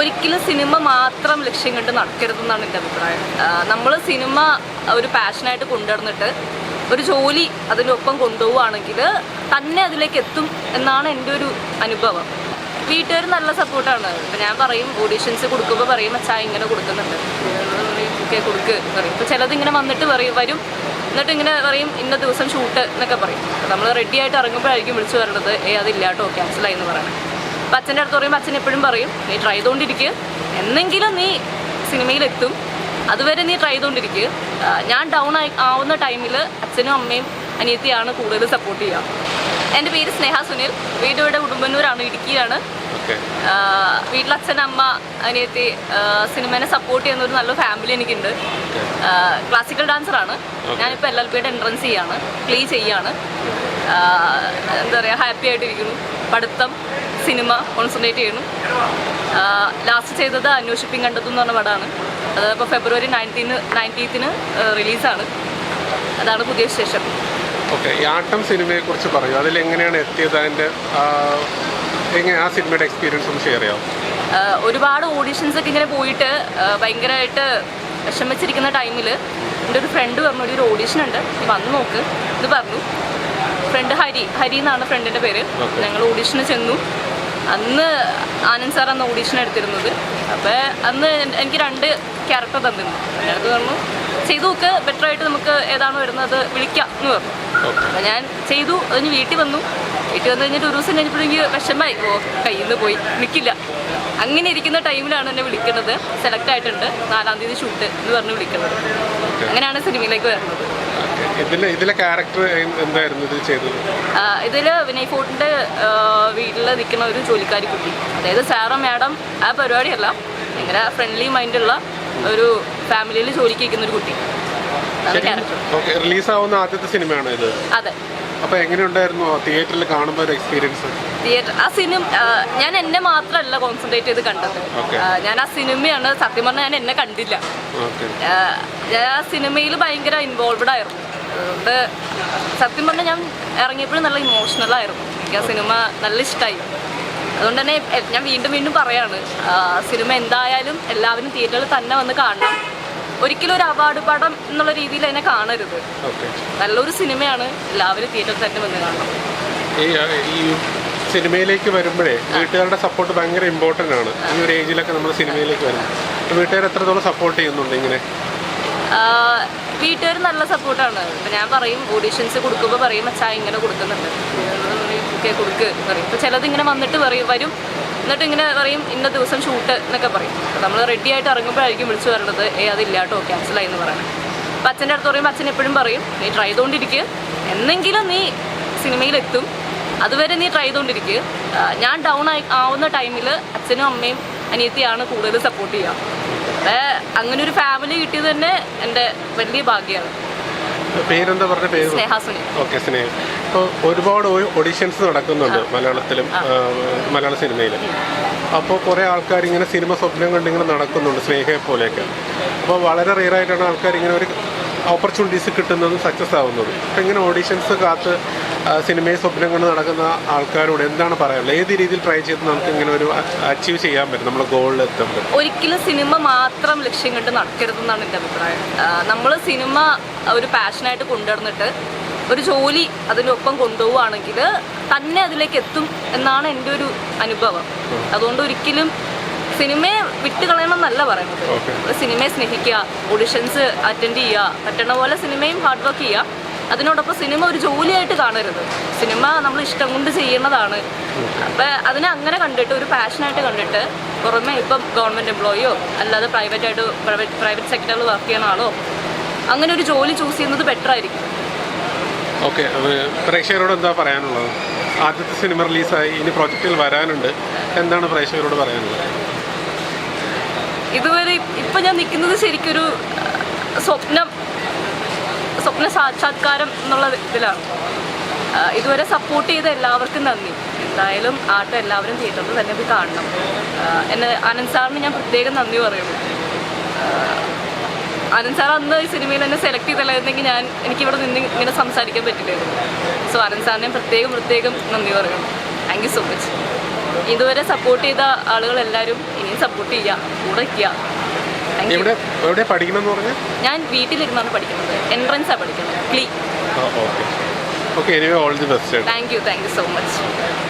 ഒരിക്കലും സിനിമ മാത്രം ലക്ഷ്യം കണ്ട് നടക്കരുതെന്നാണ് എന്റെ അഭിപ്രായം. നമ്മൾ സിനിമ ഒരു പാഷനായിട്ട് കൊണ്ടുവന്നിട്ട് ഒരു ജോലി അതിനൊപ്പം കൊണ്ടുപോവുകയാണെങ്കിൽ തന്നെ അതിലേക്ക് എത്തും എന്നാണ് എന്റെ ഒരു അനുഭവം. വീട്ടുകാർ നല്ല സപ്പോർട്ടാണ്. ഇപ്പം ഞാൻ പറയും ഓഡീഷൻസ് കൊടുക്കുമ്പോൾ പറയും അച്ഛാ ഇങ്ങനെ കൊടുക്കുന്നുണ്ട്. ഓക്കെ കൊടുക്ക് പറയും. ഇപ്പം ചിലത് ഇങ്ങനെ വന്നിട്ട് പറയും വരും. എന്നിട്ട് ഇങ്ങനെ പറയും ഇന്ന ദിവസം ഷൂട്ട് എന്നൊക്കെ പറയും. നമ്മൾ റെഡി ആയിട്ട് ഇറങ്ങുമ്പോഴായിരിക്കും വിളിച്ചു പറയുന്നത് ഏ അതില്ല കേട്ടോ ക്യാൻസലായി എന്ന് പറയണം അപ്പം അച്ഛന്റെ അടുത്ത് പറയുമ്പോൾ അച്ഛൻ എപ്പോഴും പറയും നീ ട്രൈ ചെയ്തുകൊണ്ടിരിക്കുക എന്നെങ്കിലും നീ സിനിമയിലെത്തും. അതുവരെ നീ ട്രൈ ചെയ്തുകൊണ്ടിരിക്കുക ഞാൻ ഡൗൺ ആയി ആവുന്ന ടൈമിൽ അച്ഛനും അമ്മയും അനിയത്തിയാണ് കൂടുതൽ സപ്പോർട്ട് ചെയ്യുക എന്റെ പേര് സ്നേഹ സുനിൽ. വീട് ഇവിടെ ഉടുമ്പന്നൂരാണ് ഇടുക്കിയിലാണ്. വീട്ടിൽ അച്ഛൻ അമ്മ അനിയത്തി സിനിമനെ സപ്പോർട്ട് ചെയ്യുന്ന ഒരു നല്ല ഫാമിലി എനിക്കുണ്ട്. ക്ലാസിക്കൽ ഡാൻസറാണ് ഞാനിപ്പോൾ എൽ എൽ പിയുടെ എൻട്രൻസ് ചെയ്യാണ് പ്ലേ ചെയ്യാണ്. എന്താ പറയുക ഹാപ്പി ആയിട്ടിരിക്കുന്നു. പഠിത്തം സിനിമ കോൺസെൻട്രേറ്റ് ചെയ്യണം. ലാസ്റ്റ് ചെയ്തത് അന്വേഷിപ്പിംഗ് കണ്ടെത്തും എന്ന് പറഞ്ഞ പടമാണ്. അത് ഇപ്പോൾ ഫെബ്രുവരി നയന്റീന് നയന്റീത്തിന് റിലീസാണ് അതാണ് പുതിയ ശേഷം ഓക്കെ ഈ ആട്ടം സിനിമയെ കുറിച്ച് പറയൂ. അതിൽ എങ്ങനെയാണ് എത്തിയത്? അതിന്റെ എങ്ങനെ ആ സിനിമയുടെ എക്സ്പീരിയൻസ് ഒന്ന് ഷെയർ ചെയ്യാം ഒരുപാട് ഓഡീഷൻസ് ഒക്കെ ഇങ്ങനെ പോയിട്ട് ഭയങ്കരമായിട്ട് വിഷമിച്ചിരിക്കുന്ന ടൈമിൽ എന്റെ ഒരു ഫ്രണ്ട് പറഞ്ഞു "ഒരു ഒരു ഓഡീഷൻ ഉണ്ട്. നീ വന്ന് നോക്ക്. ഇത് പറഞ്ഞു. ഫ്രണ്ട് ഹരി. ഹരി എന്നാണ് ഫ്രണ്ടിന്റെ പേര്. ഞങ്ങൾ ഓഡീഷന് ചെന്നു. അന്ന് ആനന്ദ് സാർ അന്ന് ഓഡീഷൻ എടുത്തിരുന്നത്. അപ്പോൾ അന്ന് എനിക്ക് രണ്ട് ക്യാരക്ടർ തന്നിരുന്നു. എന്റെ അടുത്ത് പറഞ്ഞു ചെയ്തു നോക്ക് ബെറ്റർ ആയിട്ട് നമുക്ക് ഏതാണ് വരുന്നത് വിളിക്കാം എന്ന് പറഞ്ഞു. അപ്പം ഞാൻ ചെയ്തു അതിന് വീട്ടിൽ വന്നു. വീട്ടിൽ വന്നു കഴിഞ്ഞിട്ട് ഒരു ദിവസം കഴിഞ്ഞപ്പോഴെങ്കിൽ വിഷമായി ഓ കയ്യിൽ നിന്ന് പോയി നിൽക്കില്ല അങ്ങനെ ഇരിക്കുന്ന ടൈമിലാണ് എന്നെ വിളിക്കുന്നത്. സെലക്ട് ആയിട്ടുണ്ട്. നാലാം തീയതി ഷൂട്ട് എന്ന് പറഞ്ഞ് വിളിക്കുന്നത്. അങ്ങനെയാണ് സിനിമയിലേക്ക് വരുന്നത്. ഇതിൽ ക്യാരക്ടർ എന്തായിരുന്നു ഇത് ചെയ്തത്? ഇതിൽ വിനയ് ഫോർട്ടിന്റെ വീട്ടിൽ നിൽക്കുന്ന ഒരു ജോലിക്കാരി കുട്ടി. അതായത് സാറും മാഡം ആ പരിപാടിയല്ല ഭയങ്കര ഫ്രണ്ട്ലി മൈൻഡുള്ള ഒരു ഫാമിലിയിൽ ജോലിക്ക് നിൽക്കുന്ന ഒരു കുട്ടി. റിലീസാവുന്ന ആദ്യത്തെ സിനിമയാണോ ഇത്? അതെ. അപ്പോൾ എങ്ങനെയുണ്ടായിരുന്നു തിയേറ്ററിൽ കാണുമ്പോൾ ഒരു എക്സ്പീരിയൻസ് തിയേറ്റർ ആ സിനിമ ഞാൻ എന്നെ മാത്രമല്ല കോൺസെൻട്രേറ്റ് ചെയ്ത് കണ്ടത്. ഞാൻ ആ സിനിമയാണ് സത്യം പറഞ്ഞാൽ ഞാൻ എന്നെ കണ്ടില്ല. ഞാൻ ആ സിനിമയിൽ ഭയങ്കര ഇൻവോൾവഡ് ആയിരുന്നു. അതുകൊണ്ട് സത്യം പറഞ്ഞാൽ ഞാൻ ഇറങ്ങിയപ്പോഴും നല്ല ഇമോഷണൽ ആയിരുന്നു. എനിക്ക് ആ സിനിമ നല്ല ഇഷ്ടമായി അതുകൊണ്ട് തന്നെ ഞാൻ വീണ്ടും വീണ്ടും പറയാണ് സിനിമ എന്തായാലും എല്ലാവരും തിയേറ്ററിൽ തന്നെ വന്ന് കാണണം. ഒരിക്കലും ഒരു അവാർഡ് പടം എന്നുള്ള രീതിയിൽ അതിനെ കാണരുത്. നല്ലൊരു സിനിമയാണ് എല്ലാവരും തിയേറ്ററിൽ തന്നെ വന്ന് കാണണം. സിനിമയിലേക്ക് വരുമ്പോഴേ വീട്ടുകാരുടെ സപ്പോർട്ട് ഭയങ്കര ഇമ്പോർട്ടന്റ് ആണ്. ഈ ഒരു ഏജിലൊക്കെ നമ്മൾ സിനിമയിലേക്ക് വരുന്നത് വീട്ടുകാർ എത്രത്തോളം സപ്പോർട്ട് ചെയ്യുന്നുണ്ട് ഇങ്ങനെ? വീട്ടുകാർ നല്ല സപ്പോർട്ടാണ് ഇപ്പം ഞാൻ പറയും ഓഡീഷൻസ് കൊടുക്കുമ്പോൾ പറയും അച്ഛാ ഇങ്ങനെ കൊടുക്കുന്നുണ്ട്. ഓക്കെ കൊടുക്ക് എന്ന് പറയും. അപ്പോൾ ചിലത് ഇങ്ങനെ വന്നിട്ട് പറയും വരും. എന്നിട്ട് ഇങ്ങനെ പറയും ഇന്ന ദിവസം ഷൂട്ട് എന്നൊക്കെ പറയും. നമ്മൾ റെഡി ആയിട്ട് ഇറങ്ങുമ്പോഴായിരിക്കും വിളിച്ചു പറയുന്നത് ഏ അതില്ല കേട്ടോ ക്യാൻസലായി എന്ന് പറയണം അപ്പോൾ അച്ഛന്റെ അടുത്ത് പറയുമ്പോൾ അച്ഛൻ എപ്പോഴും പറയും നീ ട്രൈ ചെയ്തുകൊണ്ടിരിക്കുക എന്നെങ്കിലും നീ സിനിമയിലെത്തും. അതുവരെ നീ ട്രൈ ചെയ്തുകൊണ്ടിരിക്കുക ഞാൻ ഡൗൺ ആയി ആവുന്ന ടൈമിൽ അച്ഛനും അമ്മയും അനിയത്തിയാണ് കൂടുതൽ സപ്പോർട്ട് ചെയ്യുക. അപ്പൊ അങ്ങനെ ഒരു ഫാമിലി കിട്ടിയത് തന്നെ എന്റെ വലിയ ഭാഗ്യമാണ്. പേരെന്താ പറഞ്ഞ പേര്? ഓക്കെ സ്നേഹ. ഇപ്പോൾ ഒരുപാട് ഓഡിഷൻസ് നടക്കുന്നുണ്ട് മലയാളത്തിലും മലയാള സിനിമയിൽ അപ്പോൾ കുറേ ആൾക്കാർ ഇങ്ങനെ സിനിമ സ്വപ്നം കണ്ടിങ്ങനെ നടക്കുന്നുണ്ട് സ്നേഹയെ പോലെയൊക്കെ. അപ്പോൾ വളരെ റിയർ ആയിട്ടാണ് ആൾക്കാർ ഇങ്ങനെ ഒരു ഓപ്പർച്യൂണിറ്റീസ് കിട്ടുന്നതും സക്സസ് ആവുന്നതും. അപ്പോൾ ഇങ്ങനെ ഓഡിഷൻസ് കാത്ത് സിനിമയെ സ്വപ്നം കൊണ്ട് നടക്കുന്ന ആൾക്കാരോട് എന്താണ് പറയാനുള്ളത്? ഏത് രീതിയിൽ ട്രൈ ചെയ്ത് നമുക്ക് ഇങ്ങനെ ഒരു അച്ചീവ് ചെയ്യാൻ പറ്റും? നമ്മുടെ ഗോളിൽ എത്തുമ്പോൾ ഒരിക്കലും സിനിമ മാത്രം ലക്ഷ്യം കണ്ട് നടക്കരുതെന്നാണ് എന്റെ അഭിപ്രായം. നമ്മൾ സിനിമ ഒരു പാഷനായിട്ട് കൊണ്ടുവന്നിട്ട് ഒരു ജോലി അതിനൊപ്പം കൊണ്ടുപോവുകയാണെങ്കിൽ തന്നെ അതിലേക്ക് എത്തും എന്നാണ് എന്റെ ഒരു അനുഭവം. അതുകൊണ്ട് ഒരിക്കലും സിനിമയെ വിട്ട് കളയണമെന്നല്ല പറയുന്നത്. സിനിമയെ സ്നേഹിക്കുക ഓഡിഷൻസ് അറ്റൻഡ് ചെയ്യുക പറ്റണ പോലെ സിനിമയും ഹാർഡ് വർക്ക് ചെയ്യുക. അതിനോടൊപ്പം സിനിമ ഒരു ജോലിയായിട്ട് കാണരുത്. സിനിമ നമ്മൾ ഇഷ്ടം കൊണ്ട് ചെയ്യുന്നതാണ് അപ്പം അതിനെ അങ്ങനെ കണ്ടിട്ട് ഒരു പാഷനായിട്ട് കണ്ടിട്ട് പുറമെ ഇപ്പം ഗവൺമെന്റ് എംപ്ലോയിയോ അല്ലാതെ പ്രൈവറ്റ് ആയിട്ട് പ്രൈവറ്റ് പ്രൈവറ്റ് സെക്ടറിൽ വർക്ക് ചെയ്യുന്ന ആളോ അങ്ങനെ ഒരു ജോലി ചൂസ് ചെയ്യുന്നത് ബെറ്റർ ആയിരിക്കും. ഓക്കെ പ്രേക്ഷകരോട് എന്താ പറയാനുള്ളത്? ആദ്യത്തെ സിനിമ റിലീസായി ഇനി പ്രൊജക്റ്റിൽ വരാനുണ്ട്. എന്താണ് പ്രേക്ഷകരോട് പറയാനുള്ളത്? ഇതുവരെ ഇപ്പം ഞാൻ നിൽക്കുന്നത് ശരിക്കൊരു സ്വപ്നം സ്വപ്ന സാക്ഷാത്കാരം എന്നുള്ള ഇതിലാണ്. ഇതുവരെ സപ്പോർട്ട് ചെയ്ത എല്ലാവർക്കും നന്ദി. എന്തായാലും ആട്ടം എല്ലാവരും തിയേറ്ററിൽ തന്നെ പോയി കാണണം. എന്നെ അനന്ത് സാറിന് ഞാൻ പ്രത്യേകം നന്ദി പറയുന്നു. അനന്ത് സാർ അന്ന് ഈ സിനിമയിൽ എന്നെ സെലക്ട് ചെയ്തല്ലായിരുന്നെങ്കിൽ ഞാൻ എനിക്കിവിടെ നിന്ന് ഇങ്ങനെ സംസാരിക്കാൻ പറ്റില്ലായിരുന്നു. സോ അനന്ത് സാറിനെ പ്രത്യേകം പ്രത്യേകം നന്ദി പറയുന്നു. താങ്ക് യു സോ മച്ച് ഇതുവരെ സപ്പോർട്ട് ചെയ്ത ആളുകളെല്ലാവരും ഇനിയും സപ്പോർട്ട് ചെയ്യുക കൂടെ. എവിടെ എവിടെ പഠിക്കണം എന്ന് പറഞ്ഞാൽ ഞാൻ വീട്ടിലിരുന്നാണ് പഠിക്കുന്നത്. ആണ് പഠിക്കുന്നത്. ക്ലീ okay. Okay anyway all the best thank you thank you so much